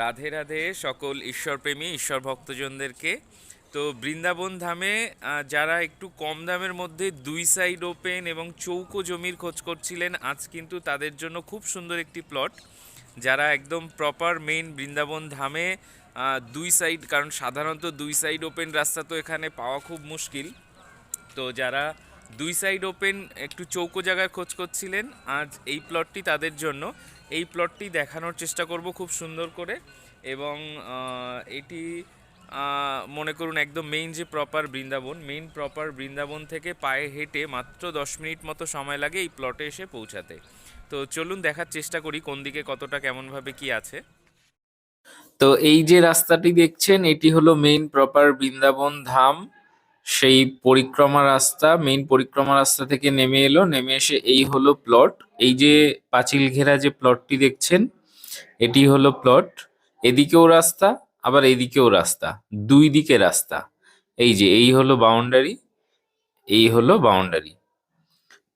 রাধে রাধে, সকল ঈশ্বরপ্রেমী ঈশ্বর ভক্তজনদেরকে তো বৃন্দাবন ধামে যারা একটু কম দামের মধ্যে দুই সাইড ওপেন এবং চৌকো জমির খোঁজ করছিলেন, আজ কিন্তু তাদের জন্য খুব সুন্দর একটি প্লট যারা একদম প্রপার মেইন বৃন্দাবন ধামে দুই সাইড কারণ সাধারণত দুই সাইড ওপেন রাস্তা তো এখানে পাওয়া খুব মুশকিল। তো যারা দুই সাইড ওপেন একটু চৌকো জায়গায় খোঁজ করছিলেন, আজ এই প্লটটি তাদের জন্য। এই প্লটটি দেখানোর চেষ্টা করব খুব সুন্দর করে এবং এটি মনে করুন একদম মেইন যে proper Vrindavan main proper Vrindavan থেকে পায়ে হেঁটে মাত্র দশ মিনিট মতো সময় লাগে এই প্লটে এসে পৌঁছাতে। তো চলুন দেখার চেষ্টা করি কোন দিকে কতটা কেমনভাবে কি আছে। তো এই যে রাস্তাটি দেখছেন, এটি হলো মেইন প্রপার বৃন্দাবন ধাম। সেই পরিক্রমা রাস্তা মেইন পরিক্রমা রাস্তা থেকে নেমে এলো। নেমে এসে এই হলো প্লট এই যে পাঁচিল ঘেরা যে প্লটটি দেখছেন, এটি হলো প্লট এদিকেও রাস্তা, আবার এদিকেও রাস্তা। দুই দিকে রাস্তা। এই যে, এই হলো বাউন্ডারি এই হলো বাউন্ডারি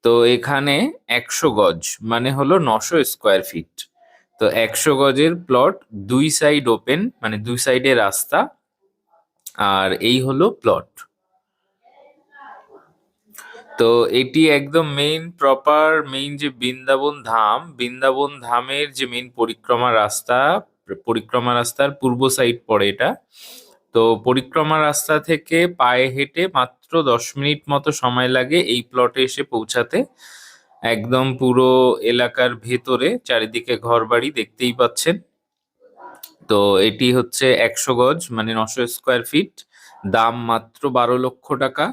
তো এখানে একশো গজ মানে হলো নশো স্কোয়ার ফিট তো একশো গজের প্লট দুই সাইড ওপেন মানে দুই সাইডে রাস্তা। আর এই হলো প্লট তো এটি একদম মেইন প্রপার মেইন যে বৃন্দাবন ধাম, বৃন্দাবন ধামের যে মেইন পরিক্রমা রাস্তা, পরিক্রমা রাস্তার পূর্ব সাইড পড়ে এটা। তো পরিক্রমা রাস্তা থেকে পায়ে হেঁটে মাত্র দশ মিনিট মতো সময় লাগে এই প্লটে এসে পৌঁছাতে। একদম পুরো এলাকার ভেতরে চারিদিকে ঘরবাড়ি দেখতেই পাচ্ছেন। তো এটি হচ্ছে একশো গজ মানে নশো স্কোয়ার ফিট দাম মাত্র বারো লক্ষ টাকা।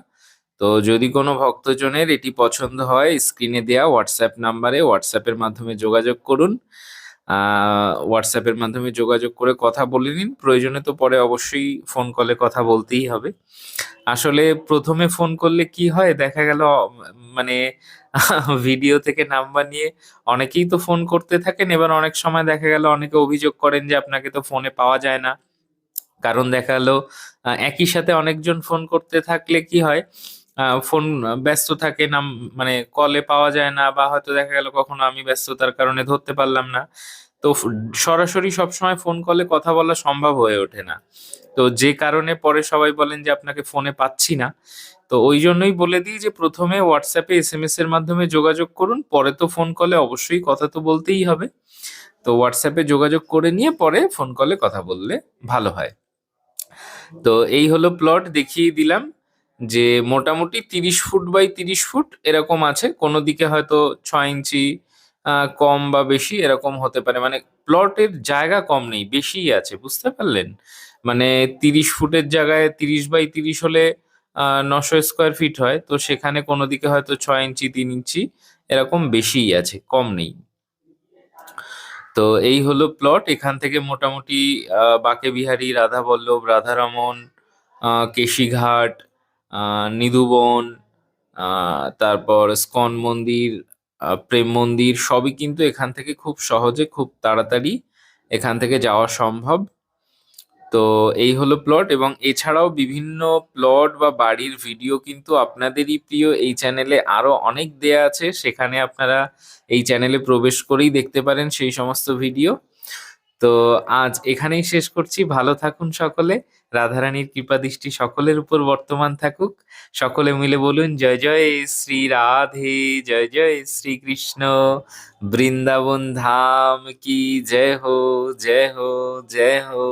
তো যদি কোনো ভক্তজনের এটি পছন্দ হয় স্ক্রিনে দেওয়া হোয়াটসঅ্যাপ নাম্বারে হোয়াটসঅ্যাপের মাধ্যমে যোগাযোগ করুন। হোয়াটসঅ্যাপের মাধ্যমে যোগাযোগ করে কথা বলে নিন। প্রয়োজনে তো পরে অবশ্যই ফোন কলে কথা বলতেই হবে। আসলে প্রথমে ফোন করলে কি হয়, দেখা গেল মানে ভিডিও থেকে নাম্বার নিয়ে অনেকেই তো ফোন করতে থাকেন। এবার অনেক সময় দেখা গেল, অনেকে অভিযোগ করেন যে আপনাকে তো ফোনে পাওয়া যায় না। কারণ দেখা গেল একই সাথে অনেকজন ফোন করতে থাকলে কি হয় ফোন ব্যস্ত থাকে না মানে কলে পাওয়া যায় না বা হয়তো দেখা গেল কখনো আমি ব্যস্ততার কারণে ধরতে পারলাম না। তো সরাসরি সবসময় ফোন কলে কথা বলা সম্ভব হয়ে ওঠে না। তো যে কারণে পরে সবাই বলেন যে আপনাকে ফোনে পাচ্ছি না। তো ওই জন্যই বলে দিই যে প্রথমে হোয়াটসঅ্যাপে এস এম এস এর মাধ্যমে যোগাযোগ করুন, পরে তো ফোন কলে অবশ্যই কথা তো বলতেই হবে। তো হোয়াটসঅ্যাপে যোগাযোগ করে নিয়ে পরে ফোন কলে কথা বললে ভালো হয়। তো এই হলো প্লট দেখিয়ে দিলাম। যে মোটামুটি তিরিশ ফুট বাই তিরিশ ফুট এরকম আছে। কোনো দিকে হয়তো ছয় ইঞ্চি কম বা বেশি এরকম হতে পারে। মানে প্লটের জায়গা কম নেই বেশিই আছে বুঝতে পারলেন? মানে তিরিশ ফুটের জায়গায় তিরিশ বাই তিরিশ হলে নশো স্কোয়ার ফিট হয় তো সেখানে কোনো দিকে হয়তো ছয় ইঞ্চি তিন ইঞ্চি এরকম বেশিই আছে কম নেই। তো এই হলো প্লট এখান থেকে মোটামুটি আহ, বাঁকেবিহারী রাধাবল্লভ রাধারমন আহ, কেশিঘাট নিধুবন তারপর স্কন মন্দির প্রেম মন্দির সবই কিন্তু এখান থেকে খুব সহজে, খুব তাড়াতাড়ি এখান থেকে যাওয়া সম্ভব। তো এই হলো প্লট এবং এছাড়াও বিভিন্ন প্লট বা বাড়ির ভিডিও কিন্তু আপনাদেরই প্রিয়। এই চ্যানেলে আরও অনেক দেয়া আছে, সেখানে আপনারা এই চ্যানেলে প্রবেশ করেই দেখতে পারেন সেই সমস্ত ভিডিও। তো আজ এখানেই শেষ করছি। ভালো থাকুন সকলে। রাধারানীর কৃপা দৃষ্টি সকলের উপর বর্তমান থাকুক। সকলে মিলে বলুন, জয় জয় শ্রী রাধে, জয় জয় শ্রী কৃষ্ণ। বৃন্দাবন ধাম কি, জয় হো জয় হো জয় হো।